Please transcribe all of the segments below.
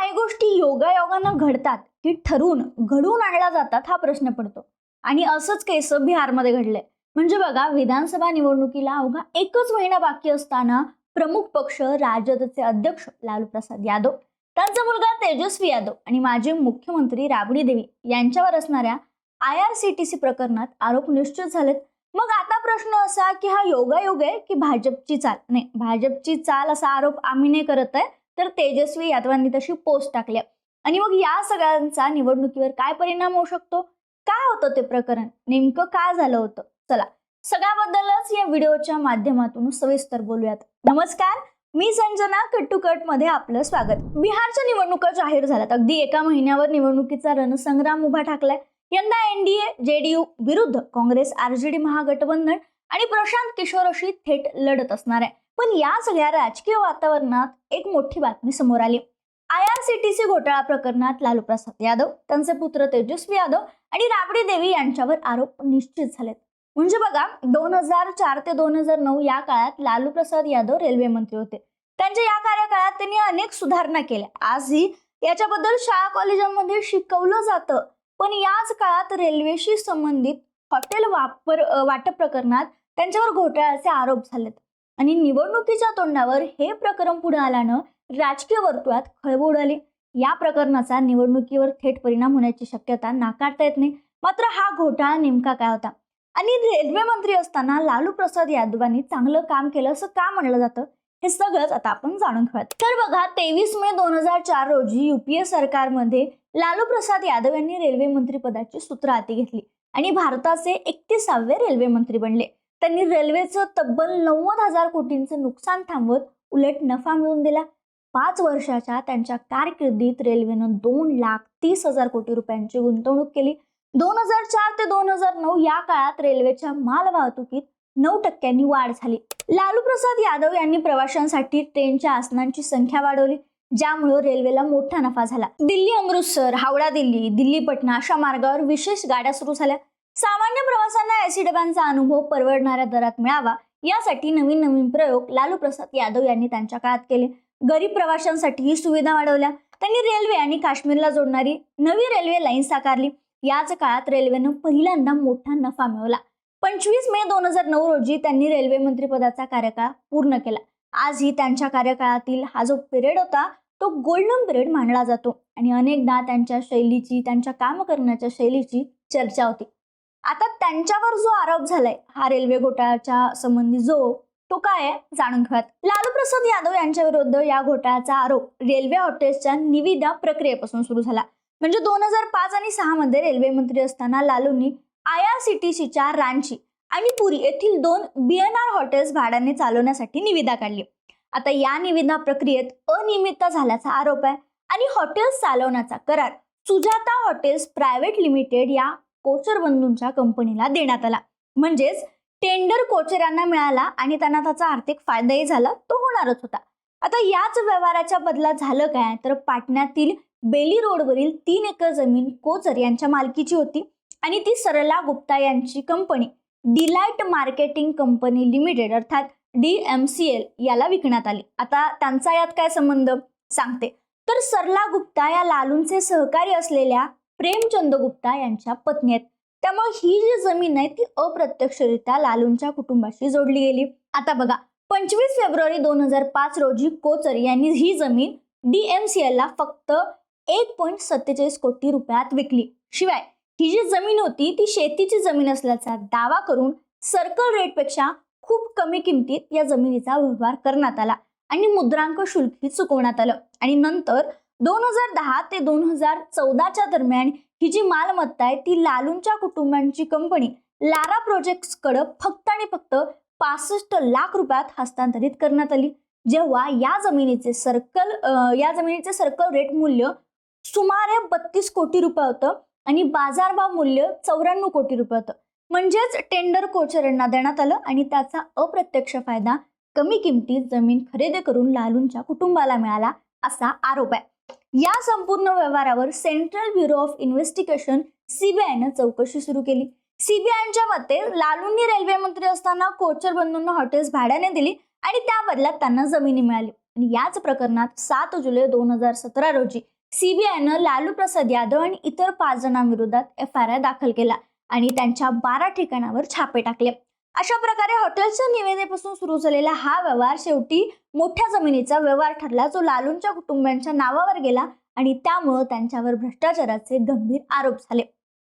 काही गोष्टी योगायोगानं घडतात की ठरवून घडवून आणल्या जातात हा प्रश्न पडतो. आणि असंच केस बिहारमध्ये घडलंय. म्हणजे बघा विधानसभा निवडणुकीला अवघा एकच महिना बाकी असताना प्रमुख पक्ष राजदचे अध्यक्ष लालू प्रसाद यादव त्यांचा मुलगा तेजस्वी यादव आणि माजी मुख्यमंत्री राबडी देवी यांच्यावर असणाऱ्या I R C T C प्रकरणात आरोप निश्चित झालेत. मग आता प्रश्न असा की हा योगायोग आहे की भाजपची चाल? नाही भाजपची चाल असा आरोप आम्ही नाही करत आहे. तर तेजस्वी यादवांनी तशी पोस्ट टाकली आणि मग या सगळ्यांचा निवडणुकीवर काय परिणाम होऊ शकतो? काय होतं ते प्रकरण? नेमकं काय झालं होतं? चला सगळ्याबद्दलच या व्हिडिओच्या माध्यमातून सविस्तर बोलूयात. नमस्कार मी संजना कट टू कटमध्ये आपलं स्वागत. बिहारच्या निवडणुका जाहीर झाल्यात. अगदी एका महिन्यावर निवडणुकीचा रणसंग्राम उभा ठाकलाय. यंदा एनडीए जेडीयू विरुद्ध काँग्रेस आरजेडी महागठबंधन आणि प्रशांत किशोर अशी थेट लढत असणार आहे. पण या सगळ्या राजकीय वातावरणात एक मोठी बातमी समोर आली. I R C T C घोटाळा प्रकरणात लालू प्रसाद यादव त्यांचे पुत्र तेजस्वी यादव आणि राबडी देवी यांच्यावर आरोप निश्चित झालेत. म्हणजे बघा दोन हजार चार ते दोन हजार नऊ या काळात लालू प्रसाद यादव रेल्वे मंत्री होते. त्यांच्या या कार्यकाळात त्यांनी अनेक सुधारणा केल्या. आजही याच्याबद्दल शाळा कॉलेजांमध्ये शिकवलं जातं. पण याच काळात रेल्वेशी संबंधित हॉटेल वापर वाटप प्रकरणात त्यांच्यावर घोटाळ्याचे आरोप झालेत. आणि निवडणुकीच्या तोंडावर हे प्रकरण पुढे आल्यानं राजकीय वर्तुळात खळबळ उडाली. या प्रकरणाचा निवडणुकीवर थेट परिणाम होण्याची शक्यता नाकारता येत नाही. मात्र हा घोटाळा नेमका काय होता? आणि रेल्वे मंत्री असताना लालू प्रसाद यादवांनी चांगलं काम केलं असं का म्हणलं जातं? हे सगळंच आता आपण जाणून घेऊयात. तर बघा तेवीस मे दोन हजार चार रोजी युपीए सरकारमध्ये लालू प्रसाद यादव यांनी रेल्वे मंत्री पदाची सूत्र हाती घेतली आणि भारताचे एकतीसावे रेल्वे मंत्री बनले. त्यांनी रेल्वेचं तब्बल नव्वद हजार कोटींचं नुकसान थांबवत उलट नफा मिळवून दिला. पाच वर्षाच्या त्यांच्या कारकिर्दीत रेल्वेनं दोन लाख तीस हजार कोटी रुपयांची गुंतवणूक केली. दोन हजार चार ते दोन हजार नऊ या काळात रेल्वेच्या माल वाहतुकीत नऊ टक्क्यांनी वाढ झाली. लालू प्रसाद यादव यांनी प्रवाशांसाठी ट्रेनच्या आसनांची संख्या वाढवली ज्यामुळे रेल्वेला मोठा नफा झाला. दिल्ली अमृतसर हावडा दिल्ली दिल्ली पटना अशा मार्गावर विशेष गाड्या सुरू झाल्या. सामान्य प्रवासांना एसी डब्यांचा अनुभव परवडणाऱ्या दरात मिळावा यासाठी नवीन नवीन प्रयोग लालू प्रसाद यादव यांनी त्यांच्या काळात केले. गरीब प्रवाशांसाठी ही सुविधा वाढवल्या. त्यांनी रेल्वे आणि काश्मीरला जोडणारी नवी रेल्वे लाईन साकारली. याच काळात रेल्वेनं पहिल्यांदा मोठा नफा मिळवला. पंचवीस मे दोन हजार नऊ रोजी त्यांनी रेल्वे मंत्रीपदाचा कार्यकाळ पूर्ण केला. आजही त्यांच्या कार्यकाळातील हा जो पिरियड होता तो गोल्डन पिरियड मानला जातो आणि अनेकदा त्यांच्या शैलीची त्यांच्या काम करण्याच्या शैलीची चर्चा होती. आता त्यांच्यावर जो आरोप झालाय हा रेल्वे घोटाळ्याच्या संबंधी जो तो काय आहे? जाणून घेऊयात. लालू प्रसाद यादव यांच्या विरुद्ध या घोटाळ्याचा आरोप रेल्वे हॉटेल्सच्या निविदा प्रक्रियेपासून सुरू झाला. म्हणजे दोन हजार पाच आणि सहा मध्ये रेल्वे मंत्री असताना लालूंनी आय आर सी टी सीच्या रांची आणि पुरी येथील दोन बी एन आर हॉटेल्स भाड्याने चालवण्यासाठी निविदा काढली. आता या निविदा प्रक्रियेत अनियमितता झाल्याचा आरोप आहे आणि हॉटेल्स चालवण्याचा करार सुजाता हॉटेल्स प्रायव्हेट लिमिटेड या कोचर बंधूंच्या कंपनीला देण्यात आला. म्हणजेच टेंडर कोचरांना मिळाला आणि त्यांना त्याचा आर्थिक फायदाही झाला तो होणारच होता. आता याच व्यवहाराच्या बदलात झालं काय? तर पाटण्यातील बेली रोडवरील तीन एकर जमीन कोचर यांच्या मालकीची होती आणि ती सरला गुप्ता यांची company delight marketing company limited अर्थात डी एम सी एल याला विकण्यात आली. आता त्यांचा यात काय संबंध? सांगते. तर सरला गुप्ता या लालूंचे सहकारी असलेल्या प्रेमचंद गुप्ता यांच्या पत्नी आहेत. त्यामुळे ही जी जमीन आहे ती अप्रत्यक्षरित्या लालूंच्या कुटुंबाशी जोडली गेली. आता बघा पंचवीस फेब्रुवारी दोन हजार पाच रोजी कोचर यांनी ही जमीन डीएमसीएल ला फक्त एक पॉईंट सत्तेचाळीस कोटी रुपयात विकली. शिवाय ही जी जमीन होती ती शेतीची जमीन असल्याचा दावा करून सर्कल रेटपेक्षा खूप कमी किमतीत या जमिनीचा व्यवहार करण्यात आला आणि मुद्रांक शुल्कही चुकवण्यात आलं. आणि नंतर दोन हजार दहा ते दोन हजार चौदाच्या दरम्यान ही जी मालमत्ता आहे ती लालूंच्या कुटुंबांची कंपनी लारा प्रोजेक्ट्सकडे फक्त आणि फक्त पासष्ट लाख रुपयात हस्तांतरित करण्यात आली. जेव्हा या जमिनीचे सर्कल या जमिनीचे सर्कल रेट मूल्य सुमारे बत्तीस कोटी रुपये होतं आणि बाजारभाव मूल्य चौऱ्याण्णव कोटी रुपये होतं. म्हणजेच टेंडर कोचरांना देण्यात आलं आणि त्याचा अप्रत्यक्ष फायदा कमी किमतीत जमीन खरेदी करून लालूंच्या कुटुंबाला मिळाला असा आरोप आहे. या संपूर्ण व्यवहारावर सेंट्रल ब्युरो ऑफ इन्व्हेस्टिगेशन सीबीआयनं चौकशी सुरू केली. सीबीआयच्या मते लालूंनी रेल्वे मंत्री असताना कोचर बंधूंना हॉटेल्स भाड्याने दिली आणि त्या बदल्यात त्यांना जमिनी मिळाली. आणि याच प्रकरणात सात जुलै दोन हजार सतरा रोजी सीबीआयनं लालू प्रसाद यादव आणि इतर पाच जणांविरोधात एफ आय आर दाखल केला आणि त्यांच्या बारा ठिकाणावर छापे टाकले. अशा प्रकारे हॉटेलच्या निवेदेपासून सुरू झालेला हा व्यवहार शेवटी मोठ्या जमिनीचा व्यवहार ठरला. जो लालूंच्या कुटुंबियांच्या नावावर गेला आणि त्यामुळं त्यांच्यावर भ्रष्टाचाराचे गंभीर आरोप झाले.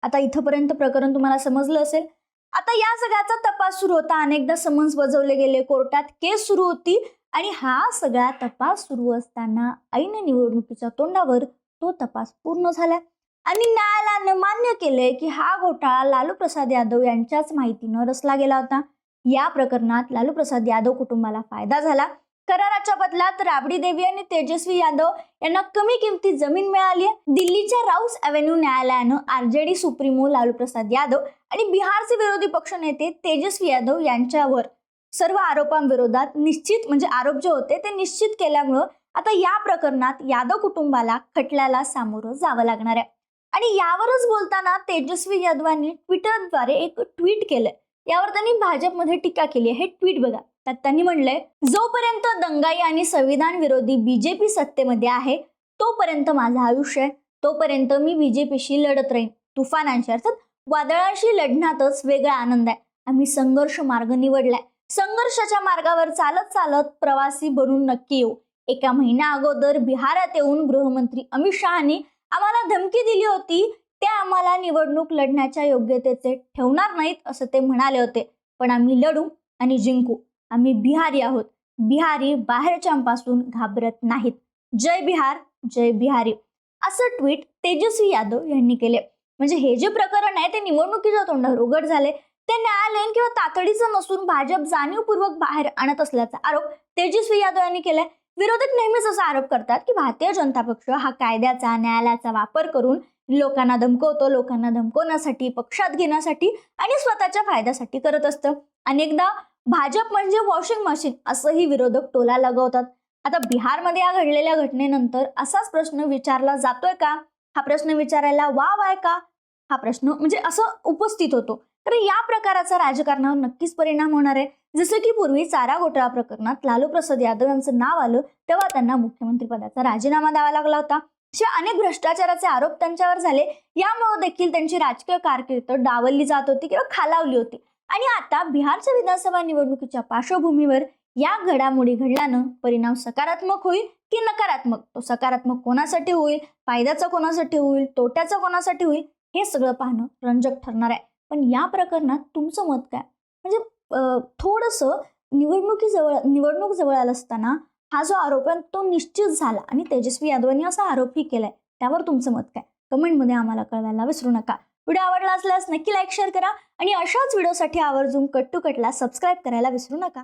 आता इथंपर्यंत प्रकरण तुम्हाला समजलं असेल. आता या सगळ्याचा तपास सुरू होता. अनेकदा समन्स बजावले गेले कोर्टात केस सुरू होती आणि हा सगळा तपास सुरू असताना ऐन निवडणुकीच्या तोंडावर तो तपास पूर्ण झाला. आणि न्यायालयानं मान्य केले की हा घोटाळा लालू प्रसाद यादव यांच्याच माहितीनं रचला गेला होता. या प्रकरणात लालू प्रसाद यादव कुटुंबाला फायदा झाला. कराराच्या बदलात राबडी देवी आणि तेजस्वी यादव यांना कमी किमतीत जमीन मिळाली आहे. दिल्लीच्या राऊस अव्हेन्यू न्यायालयानं आरजेडी सुप्रीमो लालू प्रसाद यादव आणि बिहारचे विरोधी पक्ष नेते तेजस्वी यादव यांच्यावर सर्व आरोपांविरोधात निश्चित म्हणजे आरोप जे होते ते निश्चित केल्यामुळं आता या प्रकरणात यादव कुटुंबाला खटल्याला सामोरं जावं लागणार आहे. आणि यावरच बोलताना तेजस्वी यादवांनी ट्विटरद्वारे एक ट्विट केलंय. यावर त्यांनी भाजपमध्ये टीका केली आहे. हे ट्विट बघा. त्यात त्यांनी म्हणलंय जोपर्यंत दंगाई आणि संविधान विरोधी बीजेपी सत्तेमध्ये आहे तोपर्यंत माझं आयुष्य आहे. तोपर्यंत मी बीजेपीशी लढत राहीन. तुफानांशी अर्थात वादळाशी लढण्यातच वेगळा आनंद आहे. आम्ही संघर्ष मार्ग निवडलाय. संघर्षाच्या मार्गावर चालत चालत प्रवासी बनून नक्की येऊ. एका महिन्या अगोदर बिहारात येऊन गृहमंत्री अमित शहानी आम्हाला धमकी दिली होती ते आम्हाला निवडणूक लढण्याच्या योग्यतेचे ठेवणार नाहीत असं ते म्हणाले होते. पण आम्ही लढू आणि जिंकू. आम्ही बिहारी आहोत. बिहारी बाहेरच्यांपासून घाबरत नाहीत. जय बिहार जय बिहारी. असं ट्विट तेजस्वी यादव यांनी केले. म्हणजे हे जे प्रकरण आहे ते निवडणुकीच्या तोंडावर उघड झाले. ते न्यायालयीन किंवा तातडीचं नसून भाजप जाणीवपूर्वक बाहेर आणत असल्याचा आरोप तेजस्वी यादव यांनी केलाय. विरोधक नेहमीच असा आरोप करतात की भारतीय जनता पक्ष हा कायद्याचा न्यायालयाचा वापर करून लोकांना धमकवतो लोकांना धमकवण्यासाठी पक्षात घेण्यासाठी आणि स्वतःच्या फायद्यासाठी करत असतं. अनेकदा भाजप म्हणजे वॉशिंग मशीन असंही विरोधक टोला लगवतात. आता बिहारमध्ये या घडलेल्या घटनेनंतर असाच प्रश्न विचारला जातोय का? हा प्रश्न विचारायला वाव आहे का? हा प्रश्न म्हणजे असं उपस्थित होतो. तर या प्रकाराचा राजकारणावर नक्कीच परिणाम होणार आहे. जसं की पूर्वी चारा घोटाळा प्रकरणात लालू प्रसाद यादव यांचं नाव आलं तेव्हा त्यांना मुख्यमंत्री पदाचा राजीनामा द्यावा लागला होता. असे अनेक भ्रष्टाचाराचे आरोप त्यांच्यावर झाले. यामुळे देखील त्यांची राजकीय कारकीर्द डावलली जात होती किंवा खालावली होती. आणि आता बिहारच्या विधानसभा निवडणुकीच्या पार्श्वभूमीवर या घडामोडी घडल्यानं परिणाम सकारात्मक होईल की नकारात्मक? तो सकारात्मक कोणासाठी होईल? फायद्याचा कोणासाठी होईल? तोट्याचा कोणासाठी होईल? हे सगळं पाहणं रंजक ठरणार आहे. पण या प्रकरणात तुमचं मत काय? म्हणजे थोडंसं निवडणुकीजवळ निवडणूक जवळ आलं असताना हा जो आरोप आहे तो निश्चित झाला आणि तेजस्वी यादवांनी असा आरोपही केलाय. त्यावर तुमचं मत काय? कमेंटमध्ये आम्हाला कळवायला विसरू नका. व्हिडिओ आवडला असल्यास नक्की लाईक शेअर करा आणि अशाच व्हिडिओसाठी आवर्जून कट टू कटला सबस्क्राईब करायला विसरू नका.